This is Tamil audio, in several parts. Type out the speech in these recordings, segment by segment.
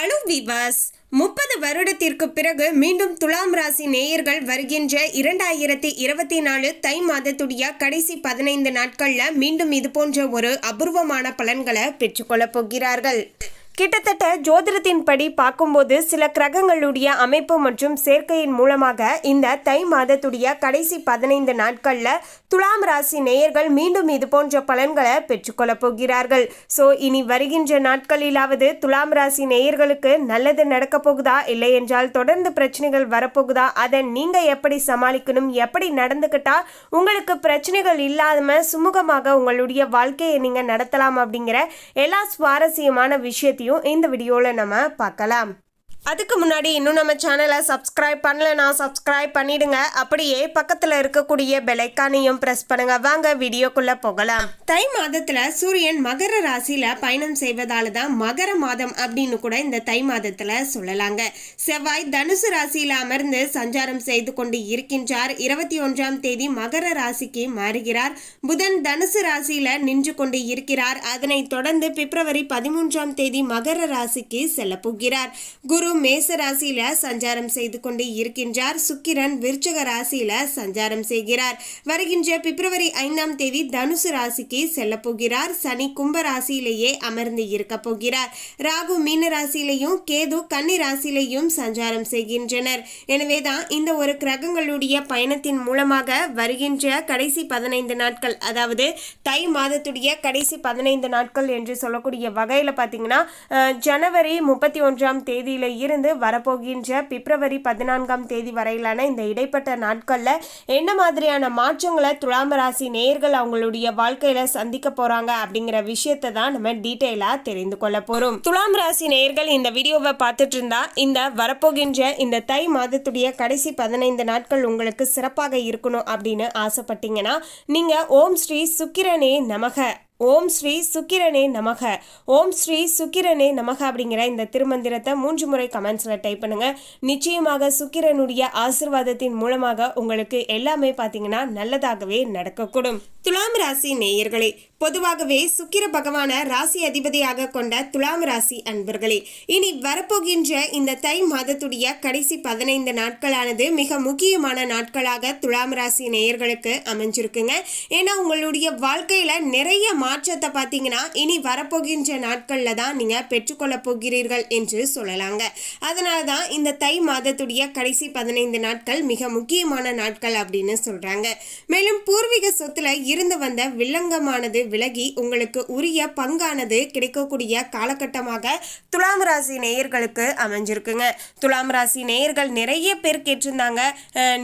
அனு விவாஸ். முப்பது வருடத்திற்கு பிறகு மீண்டும் துலாம் ராசி நேயர்கள் வருகின்ற இரண்டாயிரத்தி இருபத்தி நாலு தை மாதத்துடைய கடைசி பதினைந்து நாட்களில் மீண்டும் இது போன்ற ஒரு அபூர்வமான பலன்களை பெற்றுக்கொள்ளப் போகிறார்கள். கிட்டத்தட்ட ஜோதிடத்தின்படி பார்க்கும்போது சில கிரகங்களுடைய அமைப்பு மற்றும் சேர்க்கையின் மூலமாக இந்த தை மாதத்துடைய கடைசி பதினைந்து நாட்களில் துலாம் ராசி நேயர்கள் மீண்டும் இது போன்ற பலன்களை பெற்றுக்கொள்ளப் போகிறார்கள். ஸோ இனி வருகின்ற நாட்களிலாவது துலாம் ராசி நேயர்களுக்கு நல்லது நடக்க போகுதா? இல்லை என்றால் தொடர்ந்து பிரச்சனைகள் வரப்போகுதா? அதை நீங்கள் எப்படி சமாளிக்கணும்? எப்படி நடந்துக்கிட்டா உங்களுக்கு பிரச்சனைகள் இல்லாமல் சுமூகமாக உங்களுடைய வாழ்க்கையை நீங்கள் நடத்தலாம் அப்படிங்கிற எல்லா சுவாரஸ்யமான விஷயத்தையும் இந்த வீடியோவில் நம்ம பார்க்கலாம். அதுக்கு முன்னாடி இன்னும் நம்ம சேனலை சப்ஸ்கிரைப் பண்ணலனா சப்ஸ்கிரைப் பண்ணிடுங்க. அப்படியே பக்கத்தில் இருக்கக்கூடிய பெலைக்கானையும் ப்ரெஸ் பண்ணுங்க. வாங்க வீடியோக்குள்ள போகலாம். தை மாதத்துல சூரியன் மகர ராசியில பயணம் செய்வதால தான் மகர மாதம் அப்படின்னு கூட இந்த தை மாதத்துல சொல்லலாங்க. செவ்வாய் தனுசு ராசியில அமர்ந்து சஞ்சாரம் செய்து கொண்டு இருக்கின்றார். இருபத்தி ஒன்றாம் தேதி மகர ராசிக்கு மாறுகிறார். புதன் தனுசு ராசியில நின்று கொண்டு இருக்கிறார். அதனைத் தொடர்ந்து பிப்ரவரி பதிமூன்றாம் தேதி மகர ராசிக்கு செல்ல போகிறார். குரு மேச ராசியில சஞ்சாரம் செய்து கொண்டு இருக்கின்றார். சுக்கிரன் விருச்சக ராசியில சஞ்சாரம் செய்கிறார். வருகின்ற பிப்ரவரி ஐந்தாம் தேதி தனுசு ராசிக்கு செல்ல போகிறார். சனி கும்ப ராசியிலேயே அமர்ந்து இருக்க போகிறார். ராகு மீன ராசியிலையும் கேது கன்னி ராசியிலையும் சஞ்சாரம் செய்கின்றனர். எனவேதான் இந்த ஒரு கிரகங்களுடைய பயணத்தின் மூலமாக வருகின்ற கடைசி பதினைந்து நாட்கள் அதாவது தை மாதத்துடைய கடைசி பதினைந்து நாட்கள் என்று சொல்லக்கூடிய வகையில் பார்த்தீங்கன்னா ஜனவரி முப்பத்தி ஒன்றாம் தேதியில இருந்து வரப்போகின்ற பிப்ரவரி பதினான்காம் தேதி வரையிலான இந்த இடைப்பட்ட நாட்களில் என்ன மாதிரியான மாற்றங்களை துலாம் ராசி நேயர்கள் அவங்களுடைய வாழ்க்கையில சந்திக்க போறாங்க அப்படிங்கிற விஷயத்தை தான் நம்ம டீட்டெயிலாக தெரிந்து கொள்ள போறோம். துலாம் ராசி நேயர்கள் இந்த வீடியோவை பார்த்துட்டு இருந்தா இந்த வரப்போகின்ற இந்த தை மாதத்துடைய கடைசி பதினைந்து நாட்கள் உங்களுக்கு சிறப்பாக இருக்கணும் அப்படின்னு ஆசைப்பட்டீங்கன்னா நீங்க ஓம் ஸ்ரீ சுக்கிரனே நமக. ஓம் ஸ்ரீ சுக்கிரனே நமக. ஓம் ஸ்ரீ சுக்கிரனே நமக அப்படிங்கிற இந்த திருமந்திரத்தை மூன்று முறை கமெண்ட்ஸில் டைப் பண்ணுங்க. நிச்சயமாக சுக்கிரனுடைய ஆசிர்வாதத்தின் மூலமாக உங்களுக்கு எல்லாமே பார்த்தீங்கன்னா நல்லதாகவே நடக்கக்கூடும். துலாம் ராசி நேயர்களே பொதுவாகவே சுக்கிர பகவான ராசி அதிபதியாக கொண்ட துலாம் ராசி அன்பர்களே இனி வரப்போகின்ற இந்த தை மாதத்துடைய கடைசி பதினைந்து நாட்களானது மிக முக்கியமான நாட்களாக துலாம் ராசி நேயர்களுக்கு அமைஞ்சிருக்குங்க. ஏன்னா உங்களுடைய வாழ்க்கையில நிறைய மாற்றத்தை பார்த்தீங்கன்னா இனி வரப்போகின்ற நாட்களில் தான் நீங்க பெற்றுக்கொள்ள போகிறீர்கள் என்று சொல்லலாங்க. அதனால தான் இந்த தை மாதத்துடைய கடைசி பதினைந்து நாட்கள் மிக முக்கியமான நாட்கள் அப்படின்னு சொல்றாங்க. மேலும் பூர்வீக சொத்துல இருந்து வந்த வில்லங்கமானது விலகி உங்களுக்கு உரிய பங்கானது கிடைக்கக்கூடிய காலகட்டமாக துலாம் ராசி நேயர்களுக்கு அமைஞ்சிருக்குங்க. துலாம் ராசி நேயர்கள் நிறைய பேர் கேட்டிருந்தாங்க.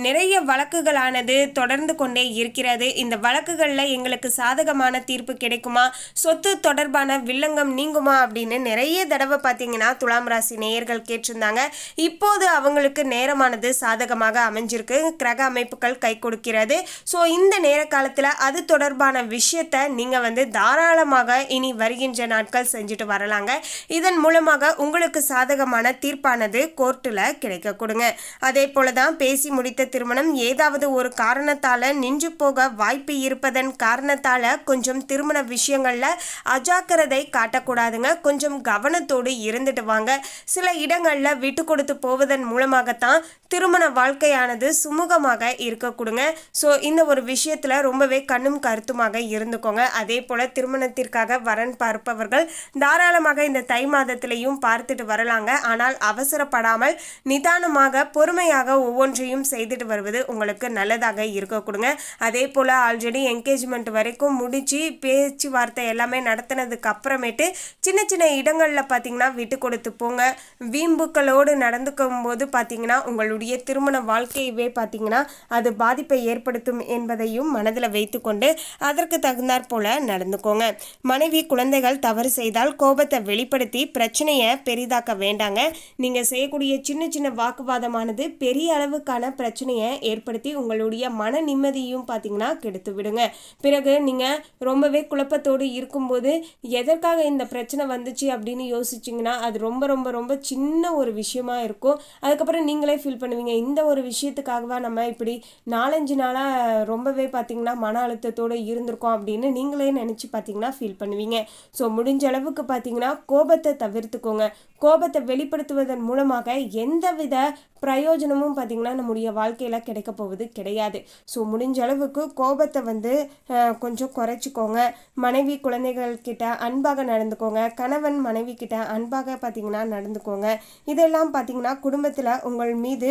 நிறைய வழக்குகளானது தொடர்ந்து கொண்டே இருக்கிறது. இந்த வழக்குகளில் எங்களுக்கு சாதகமான தீர்ப்பு கிடைக்குமா? சொத்து தொடர்பான வில்லங்கம் நீங்குமா? அப்படின்னு நிறைய தடவை பார்த்தீங்கன்னா துலாம் ராசி நேயர்கள் கேட்டிருந்தாங்க. இப்போது அவங்களுக்கு நேரமானது சாதகமாக அமைஞ்சிருக்கு. கிரக அமைப்புகள் கை கொடுக்கிறது. ஸோ இந்த நேர காலத்தில் அது தொடர்பான விஷயத்தை நீங்கள் வந்து தாராளமாக இனி வருகின்ற நாட்கள் செஞ்சுட்டு வரலாங்க. இதன் மூலமாக உங்களுக்கு சாதகமான தீர்ப்பானது கோர்ட்டில் கிடைக்க கொடுங்க. அதே போல தான் பேசி முடித்த திருமணம் ஏதாவது ஒரு காரணத்தால் நின்று போக வாய்ப்பு இருப்பதன் காரணத்தால் கொஞ்சம் திருமண விஷயங்களில் அஜாக்கிரதை காட்டக்கூடாதுங்க. கொஞ்சம் கவனத்தோடு இருந்துட்டு வாங்க. சில இடங்களில் விட்டு கொடுத்து போவதன் மூலமாகத்தான் திருமண வாழ்க்கையானது சுமூகமாக இருக்க கொடுங்க. ஸோ இந்த ஒரு விஷயத்தில் ரொம்பவே கண்ணும் கருத்துமாக இருந்துக்கோங்க. அதே போல் திருமணத்திற்காக வரன் பார்ப்பவர்கள் தாராளமாக இந்த தை மாதத்திலையும் பார்த்துட்டு வரலாங்க. ஆனால் அவசரப்படாமல் நிதானமாக பொறுமையாக ஒவ்வொன்றையும் செய்துட்டு வருவது உங்களுக்கு நல்லதாக இருக்க கொடுங்க. அதே போல் ஆல்ரெடி என்கேஜ்மெண்ட் வரைக்கும் முடித்து பேச்சுவார்த்தை எல்லாமே நடத்தினதுக்கு அப்புறமேட்டு சின்ன சின்ன இடங்களில் பார்த்தீங்கன்னா விட்டு கொடுத்து போங்க. வீம்புக்களோடு நடந்துக்கும் போது பார்த்தீங்கன்னா உங்களுடைய திருமண வாழ்க்கையவே பார்த்தீங்கன்னா அது பாதிப்பை ஏற்படுத்தும் என்பதையும் மனதில் வைத்துக்கொண்டு அதற்கு தகுந்தாற் போல போல நடந்துக்கோங்க. மனைவி குழந்தைகள் தவறு செய்தால் கோபத்தை வெளிப்படுத்தி பிரச்சனையை பெரிதாக்க வேண்டாங்க. நீங்கள் செய்யக்கூடிய சின்ன சின்ன வாக்குவாதமானது பெரிய அளவுக்கான பிரச்சனையை ஏற்படுத்தி உங்களுடைய மன நிம்மதியும் பார்த்தீங்கன்னா கெடுத்து விடுங்க. பிறகு நீங்கள் ரொம்பவே குழப்பத்தோடு இருக்கும்போது எதற்காக இந்த பிரச்சனை வந்துச்சு அப்படின்னு யோசிச்சிங்கன்னா அது ரொம்ப ரொம்ப ரொம்ப சின்ன ஒரு விஷயமா இருக்கும். அதுக்கப்புறம் நீங்களே ஃபீல் பண்ணுவீங்க இந்த ஒரு விஷயத்துக்காகவா நம்ம இப்படி நாலஞ்சு நாளாக ரொம்பவே பார்த்தீங்கன்னா மன அழுத்தத்தோடு இருந்திருக்கோம் அப்படின்னு நீங்கள் நினச்சி பார்த்தீங்கன்னா ஃபீல் பண்ணுவீங்க. ஸோ முடிஞ்ச அளவுக்கு பார்த்தீங்கன்னா கோபத்தை தவிர்த்துக்கோங்க. கோபத்தை வெளிப்படுத்துவதன் மூலமாக எந்தவித பிரயோஜனமும் பார்த்திங்கன்னா நம்முடைய வாழ்க்கையில் கிடைக்க போவது கிடையாது. ஸோ முடிஞ்ச அளவுக்கு கோபத்தை வந்து கொஞ்சம் குறைச்சிக்கோங்க. மனைவி குழந்தைகள் கிட்ட அன்பாக நடந்துக்கோங்க. கணவன் மனைவி கிட்ட அன்பாக பார்த்தீங்கன்னா நடந்துக்கோங்க. இதெல்லாம் பார்த்தீங்கன்னா குடும்பத்தில் உங்கள் மீது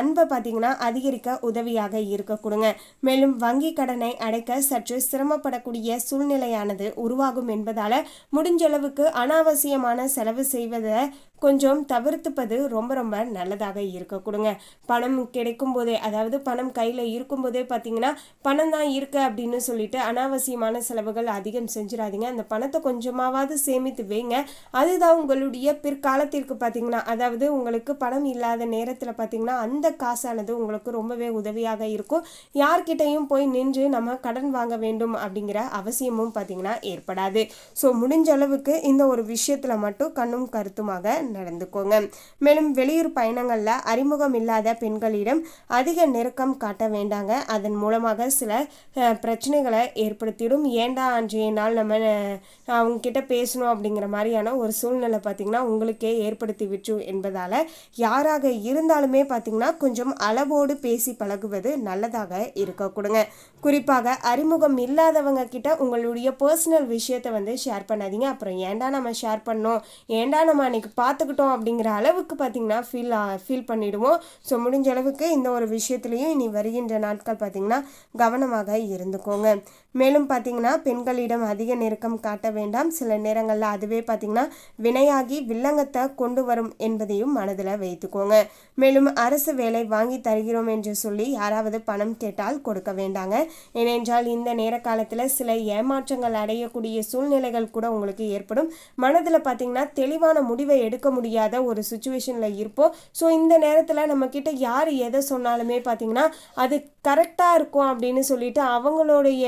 அன்பை பார்த்தீங்கன்னா அதிகரிக்க உதவியாக இருக்க கொடுங்க. மேலும் வங்கி கடனை அடைக்க சற்று சிரமப்படக்கூடிய சூழ்நிலையானது உருவாகும் என்பதால் முடிஞ்சளவுக்கு அனாவசியமான செலவு செய்வதை கொஞ்சம் தவிர்த்துப்பது ரொம்ப ரொம்ப நல்லதாக இருக்க கொடுங்க. பணம் கிடைக்கும் போதே அதாவது பணம் கையில் இருக்கும்போதே பார்த்தீங்கன்னா பணம் தான் இருக்கு அப்படின்னு சொல்லிட்டு அனாவசியமான செலவுகள் அதிகம் செஞ்சிடாதீங்க. அந்த பணத்தை கொஞ்சமாவது சேமித்து வைங்க. அதுதான் உங்களுடைய பிற்காலத்திற்கு பார்த்தீங்கன்னா அதாவது உங்களுக்கு பணம் இல்லாத நேரத்தில் பார்த்தீங்கன்னா அந்த காசானது உங்களுக்கு ரொம்பவே உதவியாக இருக்கும். யார்கிட்டையும் போய் நின்று நம்ம கடன் வாங்க வேண்டும் அப்படிங்கிற அவசியமும் பார்த்தீங்கன்னா ஏற்படாது. ஸோ முடிஞ்ச அளவுக்கு இந்த ஒரு விஷயத்தில் மட்டும் கண்ணும் கருத்துமாக நடந்துக்கோங்க. மேலும் வெளியூர் பயணங்களில் அறிமுகம் இல்லாத பெண்களிடம் அதிக நெருக்கம் காட்ட வேண்டாங்க. அதன் மூலமாக சில பிரச்சனைகளை ஏற்படுத்திடும். ஏண்டா அன்றைய நாள் நம்ம அவங்க கிட்ட பேசணும் அப்படிங்கிற மாதிரியான ஒரு சூழ்நிலை பார்த்திங்கன்னா உங்களுக்கே ஏற்படுத்தி விட்டு என்பதால் யாராக இருந்தாலுமே பார்த்திங்கன்னா கொஞ்சம் அளவோடு பேசி பழகுவது நல்லதாக இருக்க கொடுங்க குறிப்பாக அறிமுகம் இல்லாதவங்க கிட்ட உங்களுடைய பர்சனல் விஷயத்தை வந்து ஷேர் பண்ணாதீங்க. அப்புறம் ஏன்டா நம்ம ஷேர் பண்ணோம்? ஏன்டா நம்ம அன்றைக்கி பார்த்துக்கிட்டோம் அப்படிங்கிற அளவுக்கு பார்த்தீங்கன்னா ஃபீல் ஃபீல் பண்ணிவிடுவோம் ஸோ முடிஞ்ச அளவுக்கு இந்த ஒரு விஷயத்துலையும் இனி வருகின்ற நாட்கள் பார்த்திங்கன்னா கவனமாக இருந்துக்கோங்க. மேலும் பார்த்தீங்கன்னா பெண்களிடம் அதிக நெருக்கம் காட்ட வேண்டாம். சில நேரங்களில் அதுவே பார்த்திங்கன்னா வினையாகி வில்லங்கத்தை கொண்டு வரும் என்பதையும் மனதில் வைத்துக்கோங்க. மேலும் அரசு வேலை வாங்கி தருகிறோம் என்று சொல்லி யாராவது பணம் கேட்டால் கொடுக்க வேண்டாங்க. ஏனென்றால் இந்த நேர காலத்தில் சில ஏமாற்றங்கள் அடையக்கூடிய சூழ்நிலைகள் கூட உங்களுக்கு ஏற்படும். மனதில் பார்த்தீங்கன்னா தெளிவான முடிவை எடுக்க முடியாத ஒரு சுச்சுவேஷனில் இருப்போம். ஸோ இந்த நேரத்தில் நம்மக்கிட்ட யார் எதை சொன்னாலுமே பார்த்தீங்கன்னா அது கரெக்டாக இருக்கும் அப்படின்னு சொல்லிட்டு அவங்களுடைய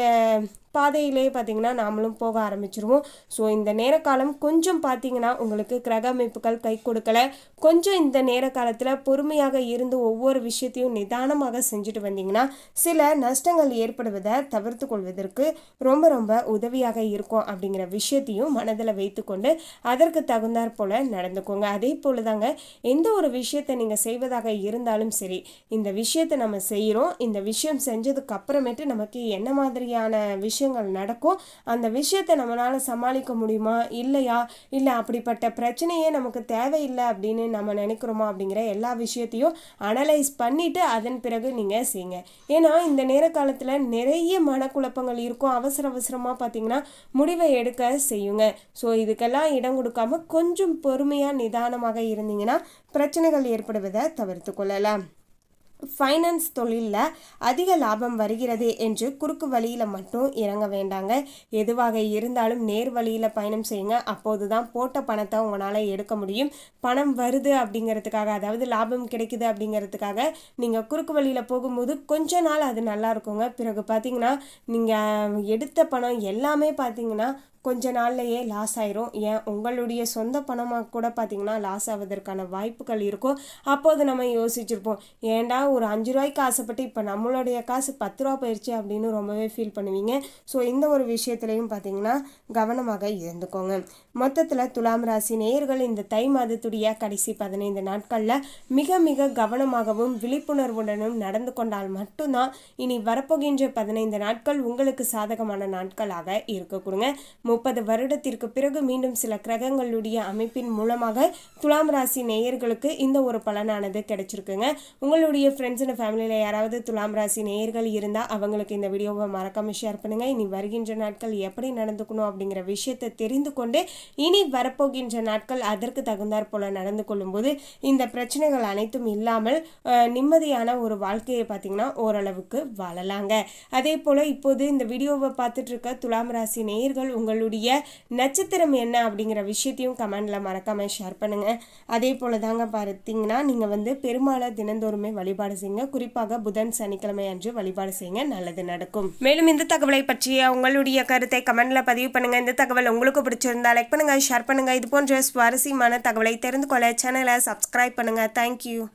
பாதையிலே பார்த்தீங்கன்னா நாமளும் போக ஆரம்பிச்சிருவோம். ஸோ இந்த நேரக்காலம் கொஞ்சம் பார்த்தீங்கன்னா உங்களுக்கு கிரக அமைப்புகள் கை கொடுக்கல. கொஞ்சம் இந்த நேர காலத்தில் பொறுமையாக இருந்து ஒவ்வொரு விஷயத்தையும் நிதானமாக செஞ்சுட்டு வந்தீங்கன்னா சில நஷ்டங்கள் ஏற்படுவதை தவிர்த்து கொள்வதற்கு ரொம்ப ரொம்ப உதவியாக இருக்கும் அப்படிங்கிற விஷயத்தையும் மனதில் வைத்துக்கொண்டு அதற்கு தகுந்தாற் போல நடந்துக்கோங்க. அதே போல தாங்க எந்த ஒரு விஷயத்தை நீங்கள் செய்வதாக இருந்தாலும் சரி இந்த விஷயத்தை நம்ம செய்கிறோம் இந்த விஷயம் செஞ்சதுக்கு அப்புறமேட்டு நமக்கு என்ன மாதிரியான விஷயம் விஷயங்கள் நடக்கும். அந்த விஷயத்தை நம்மளால் சமாளிக்க முடியுமா? இல்லையா? இல்லை அப்படிப்பட்ட பிரச்சனையே நமக்கு தேவையில்லை அப்படின்னு நம்ம நினைக்கிறோமா? அப்படிங்கிற எல்லா விஷயத்தையும் அனலைஸ் பண்ணிவிட்டு அதன் பிறகு நீங்கள் செய்யுங்க ஏன்னா இந்த நேர காலத்தில் நிறைய மனக்குழப்பங்கள் இருக்கும். அவசர அவசரமாக பார்த்தீங்கன்னா முடிவை எடுக்க செய்யுங்க. ஸோ இதுக்கெல்லாம் இடம் கொடுக்காம கொஞ்சம் பொறுமையாக நிதானமாக இருந்தீங்கன்னா பிரச்சனைகள் ஏற்படுவதை தவிர்த்து கொள்ளலாம். ஃபைனான்ஸ் தொழிலில் அதிக லாபம் வருகிறது என்று குறுக்கு வழியில் மட்டும் இறங்க வேண்டாங்க. எதுவாக இருந்தாலும் நேர் வழியில் பயணம் செய்யுங்க. அப்போது தான் போட்ட பணத்தை உங்களால் எடுக்க முடியும். பணம் வருது அப்படிங்கிறதுக்காக அதாவது லாபம் கிடைக்குது அப்படிங்கிறதுக்காக நீங்கள் குறுக்கு வழியில் போகும்போது கொஞ்ச நாள் அது நல்லா இருக்குங்க. பிறகு பார்த்தீங்கன்னா நீங்கள் எடுத்த பணம் எல்லாமே பார்த்தீங்கன்னா கொஞ்ச நாள்லையே லாஸ் ஆயிரும். ஏன்? உங்களுடைய சொந்த பணமாக கூட பார்த்தீங்கன்னா லாஸ் ஆவதற்கான வாய்ப்புகள் இருக்கும். அப்போது நம்ம யோசிச்சிருப்போம் ஏன்டா ஒரு அஞ்சு ரூபாய்க்கு ஆசைப்பட்டு இப்போ நம்மளுடைய காசு பத்து ரூபா போயிடுச்சு அப்படின்னு ரொம்பவே ஃபீல் பண்ணுவீங்க. ஸோ இந்த ஒரு விஷயத்துலையும் பார்த்தீங்கன்னா கவனமாக இருந்துக்கோங்க. மொத்தத்தில் துலாம் ராசி நேயர்கள் இந்த தை மாதத்துடைய கடைசி பதினைந்து நாட்களில் மிக மிக கவனமாகவும் விழிப்புணர்வுடனும் நடந்து கொண்டால் மட்டும்தான் இனி வரப்போகின்ற பதினைந்து நாட்கள் உங்களுக்கு சாதகமான நாட்களாக இருக்க கொடுங்க. முப்பது வருடத்திற்கு பிறகு மீண்டும் சில கிரகங்களுடைய அமைப்பின் மூலமாக துலாம் ராசி நேயர்களுக்கு இந்த ஒரு பலனானது கிடைச்சிருக்குங்க. உங்களுடைய ஃப்ரெண்ட்ஸ் அண்ட் ஃபேமிலியில் யாராவது துலாம் ராசி நேயர்கள் இருந்தால் அவங்களுக்கு இந்த வீடியோவை மறக்காம ஷேர் பண்ணுங்க. இனி வருகின்ற நாட்கள் எப்படி நடந்துக்கணும் அப்படிங்கிற விஷயத்தை தெரிந்து கொண்டு இனி வரப்போகின்ற நாட்கள் அதற்கு தகுந்தாற் போல நடந்து கொள்ளும்போது இந்த பிரச்சனைகள் அனைத்தும் இல்லாமல் நிம்மதியான ஒரு வாழ்க்கையை பார்த்தீங்கன்னா ஓரளவுக்கு வாழலாங்க. அதே போல் இப்போது இந்த வீடியோவை பார்த்துட்டு இருக்க துலாம் ராசி நேயர்கள் உங்களுடைய நட்சத்திரம் என்ன அப்படிங்கிற விஷயத்தையும் கமெண்டில் மறக்காமல் ஷேர் பண்ணுங்கள் அதே போல் தாங்க பார்த்தீங்கன்னா நீங்கள் வந்து பெருமாளை தினந்தோறுமே வழிபாடு செய்யுங்க. குறிப்பாக புதன் சனிக்கிழமை அன்று வழிபாடு செய்யுங்க. நல்லது நடக்கும். மேலும் இந்த தகவலை பற்றிய உங்களுடைய கருத்தை கமெண்ட்ல பதிவு பண்ணுங்க. இந்த தகவல் உங்களுக்கு பிடிச்சிருந்தா லைக் பண்ணுங்க ஷேர் பண்ணுங்க. இது போன்ற சுவாரஸ்யமான தகவலை தெரிந்து கொள்ள சேனலை சப்ஸ்கிரைப் பண்ணுங்க. தேங்க்யூ